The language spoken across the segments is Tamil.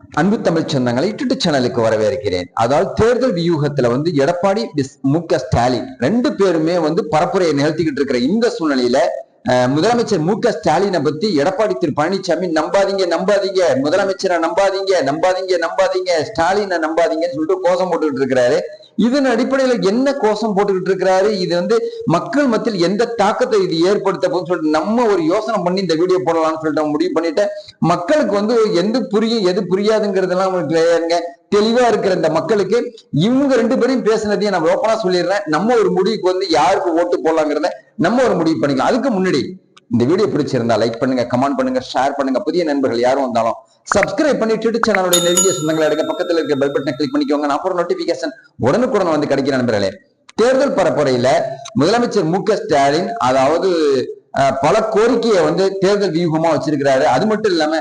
அன்பு தமிழ் சொந்தங்களை இட்டுட்டு சேனலுக்கு வரவேற்கிறேன். அதாவது தேர்தல் வியூகத்துல வந்து எடப்பாடி மு க ஸ்டாலின் ரெண்டு பேருமே வந்து பரப்புரையை நிகழ்த்திக்கிட்டு இருக்கிற இந்த சூழ்நிலையில முதலமைச்சர் மு க ஸ்டாலினை பத்தி எடப்பாடி திரு பழனிசாமி நம்பாதீங்க நம்பாதீங்க முதலமைச்சரை நம்பாதீங்க நம்பாதீங்க நம்பாதீங்க ஸ்டாலினை நம்பாதீங்கன்னு சொல்லிட்டு கோஷம் போட்டுக்கிட்டு இருக்கிறாரு. இதன் அடிப்படையில என்ன கோஷம் போட்டுக்கிட்டு இருக்கிறாரு? இது வந்து மக்கள் மத்தியில் எந்த தாக்கத்தை இது ஏற்படுத்த போகுதுன்னு சொல்லிட்டு நம்ம ஒரு யோசனை பண்ணி இந்த வீடியோ போடலாம்னு சொல்லிட்டு முடிவு பண்ணிட்டேன். மக்களுக்கு வந்து எந்த புரியும் எது புரியாதுங்கிறதெல்லாம் உங்களுக்கு தெளிவா இருக்கிற இந்த மக்களுக்கு இவங்க ரெண்டு பேரையும் பேசுனதையும் நான் ஓப்பனா சொல்லிடுறேன். நம்ம ஒரு முடிவுக்கு வந்து யாருக்கு ஓட்டு போடலாங்கிறத நம்ம ஒரு முடிவு பண்ணிக்கலாம். அதுக்கு முன்னாடி இந்த வீடியோ பிடிச்சிருந்தா லைக் பண்ணுங்க கமெண்ட் பண்ணுங்க ஷேர் பண்ணுங்க. புதிய நண்பர்கள் யாரும் வந்தாலும் சப்ஸ்கிரைப் பண்ணி ட்விட்டர் சேனலுடைய நெருங்கிய சொந்தங்களை எடுங்க. பக்கத்துல இருக்க பெல் பட்டனை கிளிக் பண்ணிக்கோங்க. நான் அப்புறம் நோட்டிபிகேஷன் உடனுக்குடன் வந்து கிடைக்கிற நண்பர்களே. தேர்தல் பரப்புரையில முதலமைச்சர் மு க ஸ்டாலின் அதாவது பல கோரிக்கையை வந்து தேர்தல் வியூகமா வச்சிருக்கிறாரு. அது மட்டும் இல்லாம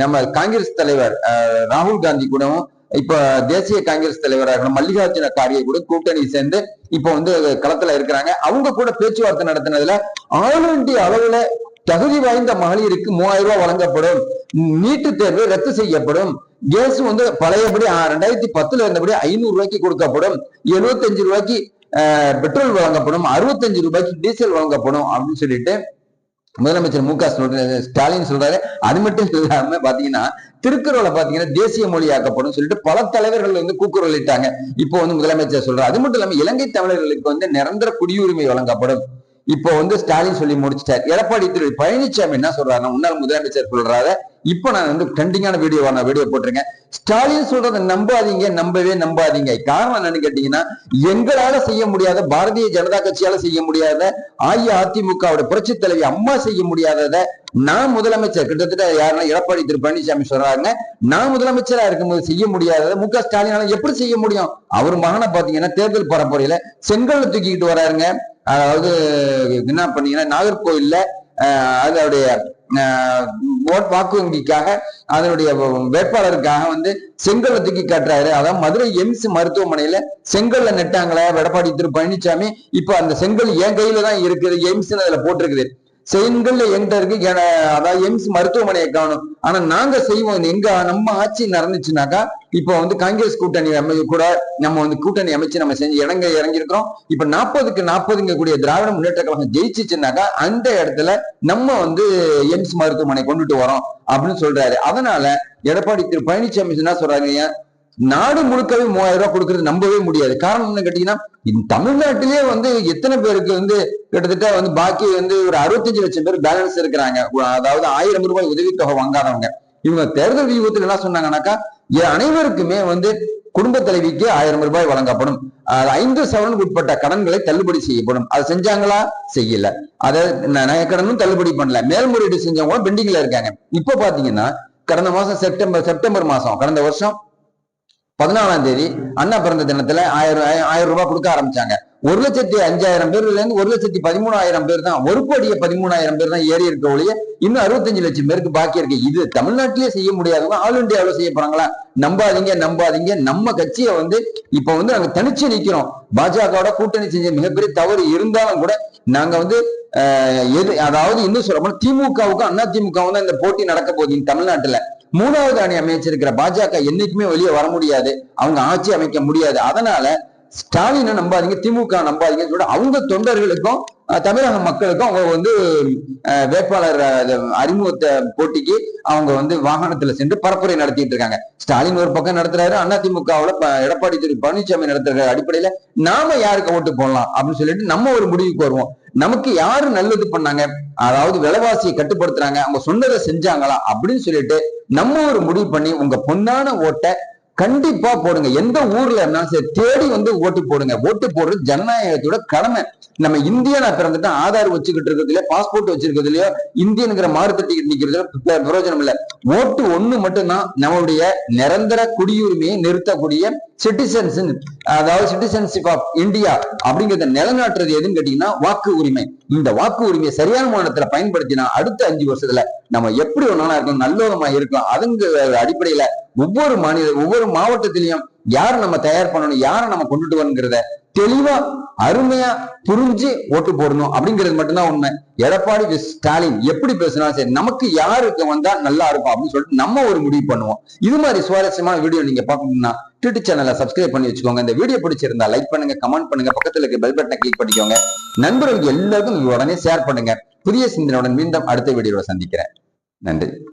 நம்ம காங்கிரஸ் தலைவர் அஹ், ராகுல் காந்தி கூடவும் இப்ப தேசிய காங்கிரஸ் தலைவராக மல்லிகார்ஜுன கார்கே கூட கூட்டணி சேர்ந்து இப்ப வந்து களத்துல இருக்கிறாங்க. அவங்க கூட பேச்சுவார்த்தை நடத்தினதுல ஆல் இண்டிய அளவுல தகுதி வாய்ந்த மகளிருக்கு மூவாயிரம் ரூபாய் வழங்கப்படும். நீட்டு தேர்வு ரத்து செய்யப்படும். கேஸ் வந்து பழையபடி ரெண்டாயிரத்தி பத்துல இருந்தபடி ஐநூறு ரூபாய்க்கு கொடுக்கப்படும். எழுபத்தஞ்சு ரூபாய்க்கு ஆஹ், பெட்ரோல் வழங்கப்படும். அறுபத்தஞ்சு ரூபாய்க்கு டீசல் வழங்கப்படும் அப்படின்னு சொல்லிட்டு முதலமைச்சர் மு க ஸ்டாலின் சொல்றாரு. அது மட்டும் இல்லாம பாத்தீங்கன்னா திருக்குறளை பாத்தீங்கன்னா தேசிய மொழியாக்கப்படும் சொல்லிட்டு பல தலைவர்கள் வந்து கூக்குரலிட்டாங்க இப்போ வந்து முதலமைச்சர் சொல்றாரு. அது மட்டும் இல்லாம இலங்கை தமிழர்களுக்கு வந்து நிரந்தர குடியுரிமை வழங்கப்படும். இப்போ வந்து ஸ்டாலின் சொல்லி முடிச்சிட்டார். எடப்பாடி திரு பழனிசாமி என்ன சொல்றாருன்னா முன்னாள் முதலமைச்சர் சொல்றாரு இப்போ நான் வந்து ட்ரெண்டிங்கான வீடியோ நான் வீடியோ போட்டிருக்கேன். ஸ்டாலின் சொல்றதை நம்பாதீங்க நம்பவே நம்பாதீங்க. காரணம் என்னன்னு கேட்டீங்கன்னா எங்களால செய்ய முடியாத பாரதிய ஜனதா கட்சியால செய்ய முடியாத அஇஅதிமுகவோட புரட்சி தலைவி அம்மா செய்ய முடியாதத நான் முதலமைச்சர் கிட்டத்தட்ட யாருன்னா எடப்பாடி திரு பழனிசாமி சொல்றாங்க நான் முதலமைச்சரா இருக்கும்போது செய்ய முடியாததை மு க ஸ்டாலினால எப்படி செய்ய முடியும்? அவர் மகனை பாத்தீங்கன்னா தேர்தல் பரப்புரையில செங்கல் தூக்கிக்கிட்டு வராருங்க. அதாவது என்ன பண்ணீங்கன்னா நாகர்கோவில்ல அதனுடைய ஆஹ் ஓட் வாக்கு வங்கிக்காக அதனுடைய வேட்பாளருக்காக வந்து செங்கல்ல தூக்கி காட்டுறாரு. அதாவது மதுரை எய்ம்ஸ் மருத்துவமனையில செங்கல்ல நெட்டாங்களே எடப்பாடி திரு பழனிசாமி இப்ப அந்த செங்கல் என் கையில தான் இருக்குது எய்ம்ஸ் அதுல போட்டிருக்குது. செங்கல்ல என்கிட்ட இருக்கு அதாவது எய்ம்ஸ் மருத்துவமனையை காணும். ஆனா நாங்க செய்வோம் எங்க நம்ம ஆட்சி நடந்துச்சுனாக்கா இப்போ வந்து காங்கிரஸ் கூட்டணி அமை கூட நம்ம வந்து கூட்டணி அமைச்சு நம்ம செஞ்சு இறங்க இறங்கியிருக்கிறோம். இப்ப நாற்பதுக்கு நாற்பதுங்க கூடிய திராவிட முன்னேற்ற கழகம் ஜெயிச்சிச்சுனாக்கா அந்த இடத்துல நம்ம வந்து எய்ம்ஸ் மருத்துவமனை கொண்டுட்டு வரோம் அப்படின்னு சொல்றாரு. அதனால எடப்பாடி திரு பழனிசாமி என்ன சொல்றாங்க நாடு முழுக்கவே மூவாயிரம் ரூபாய் கொடுக்கறது நம்பவே முடியாது. காரணம் என்ன கேட்டீங்கன்னா தமிழ்நாட்டிலேயே தமிழ்நாட்டிலே வந்து எத்தனை பேருக்கு வந்து கிட்டத்தட்ட வந்து பாக்கி வந்து ஒரு அறுபத்தஞ்சு லட்சம் பேர் பேலன்ஸ் இருக்கிறாங்க. அதாவது ஆயிரம் ரூபாய் உதவித்தொகை வாங்காதவங்க. இவங்க தேர்தல் வியூகத்தில் என்ன சொன்னாங்கன்னாக்கா அனைவருக்குமே வந்து குடும்ப தலைவிக்கு ஆயிரம் ரூபாய் வழங்கப்படும். ஐந்து சவரனுக்கு உட்பட்ட கடன்களை தள்ளுபடி செய்யப்படும். அது செஞ்சாங்களா? செய்யல. அதை ந- நகைக்கடனும் தள்ளுபடி பண்ணல. மேல்முறையீடு செஞ்சவங்க பெண்டிங்ல இருக்காங்க. இப்ப பாத்தீங்கன்னா கடந்த மாசம் செப்டம்பர் செப்டம்பர் மாசம் கடந்த வருஷம் பதினாலாம் தேதி அண்ணா பிறந்த தினத்துல ஆயிரம் ஆயிரம் ரூபாய் கொடுக்க ஆரம்பிச்சாங்க. ஒரு லட்சத்தி அஞ்சாயிரம் பேர்ல இருந்து ஒரு லட்சத்தி பதிமூணாயிரம் பேர் தான் ஒரு கோடிய பதிமூணாயிரம் பேர் தான் ஏறி இருக்க ஒழிய இன்னும் அறுபத்தஞ்சு லட்சம் பேருக்கு பாக்கி இருக்கு. இது தமிழ்நாட்டிலேயே செய்ய முடியாதவங்க ஆல் இந்தியாவில் செய்ய போறாங்களா? நம்பாதீங்க நம்பாதீங்க. நம்ம கட்சியை வந்து இப்ப வந்து நாங்க தனிச்சு நிக்கிறோம். பாஜகவோட கூட்டணி செஞ்ச மிகப்பெரிய தவறு இருந்தாலும் கூட நாங்க வந்து எது அதாவது இன்னும் சொல்றோம் திமுகவுக்கும் அண்ணா திமுகவும் தான் இந்த போட்டி நடக்க போகுது தமிழ்நாட்டுல. மூணாவது அணி அமைச்சிருக்கிற பாஜக என்னைக்குமே வெளியே வர முடியாது. அவங்க ஆட்சி அமைக்க முடியாது. அதனால ஸ்டாலினை நம்பாதீங்க திமுக நம்பாதீங்கன்னு சொல்லிட்டு அவங்க தொண்டர்களுக்கும் தமிழக மக்களுக்கும் அவங்க வந்து வேட்பாளர் அறிமுகத்தை போட்டிக்கு அவங்க வந்து வாகனத்துல சென்று பரப்புரை நடத்திட்டு இருக்காங்க. ஸ்டாலின் ஒரு பக்கம் நடத்துறாரு அண்ணா திமுகவுல எடப்பாடி திரு பழனிசாமி நடத்துற அடிப்படையில நாம யாருக்கு ஓட்டு போடலாம் அப்படின்னு சொல்லிட்டு நம்ம ஒரு முடிவுக்கு வருவோம். நமக்கு யாரு நல்லது பண்ணாங்க? அதாவது விலைவாசியை கட்டுப்படுத்துறாங்க அவங்க சொன்னதை செஞ்சாங்களா அப்படின்னு சொல்லிட்டு நம்ம ஒரு முடிவு பண்ணி உங்க பொன்னான ஓட்டை கண்டிப்பா போடுங்க. எந்த ஊர்ல இருந்தாலும் சரி தேடி வந்து ஓட்டு போடுங்க. ஓட்டு போடுறது ஜனநாயகத்தோட கடமை. நம்ம இந்தியனா பிறந்துட்டு ஆதார் வச்சுக்கிட்டு இருக்கிறதுலயோ பாஸ்போர்ட் வச்சிருக்கிறதுலயோ இந்தியனுங்கிற மாறுதட்டி நிக்கிறதுல பிரயோஜனம் இல்ல. ஓட்டு ஒண்ணு மட்டும்தான் நம்மளுடைய நிரந்தர குடியுரிமையை நிறுத்தக்கூடிய சிட்டிசன்ஸ் அதாவது சிட்டிசன்ஷிப் ஆஃப் இந்தியா அப்படிங்கிறத நிலைநாட்டுறது எதுன்னு கேட்டீங்கன்னா வாக்கு உரிமை. இந்த வாக்கு உரிமையை சரியான மாநிலத்துல பயன்படுத்தினா அடுத்த அஞ்சு வருஷத்துல நம்ம எப்படி ஒன்னாலும் இருக்கணும் நல்லோகமா இருக்கும் அதுங்க அடிப்படையில ஒவ்வொரு மாநில ஒவ்வொரு மாவட்டத்திலையும் யாரை நம்ம தயார் பண்ணணும் யாரை நம்ம கொண்டுட்டு வரணுங்கிறத தெளிவா அருமையா புரிஞ்சு ஓட்டு போடணும் அப்படிங்கிறது மட்டும்தான் உண்மை. எடப்பாடி ஸ்டாலின் எப்படி பேசினாலும் சரி நமக்கு யாருக்கு வந்தா நல்லா இருக்கும் அப்படின்னு சொல்லிட்டு நம்ம ஒரு முடிவு பண்ணுவோம். இது மாதிரி சுவாரஸ்யமான வீடியோ நீங்க பாக்கணும்னா ட்விட்டர் சேனலை சப்ஸ்கிரைப் பண்ணி வச்சுக்கோங்க. இந்த வீடியோ பிடிச்சிருந்தா லைக் பண்ணுங்க கமெண்ட் பண்ணுங்க பக்கத்துல இருக்க பெல் பட்டனை கிளிக் பண்ணிக்கோங்க. நண்பர்களுக்கு எல்லாருக்கும் உடனே ஷேர் பண்ணுங்க. புதிய சிந்தனையுடன் மீண்டும் அடுத்த வீடியோவை சந்திக்கிறேன். நன்றி.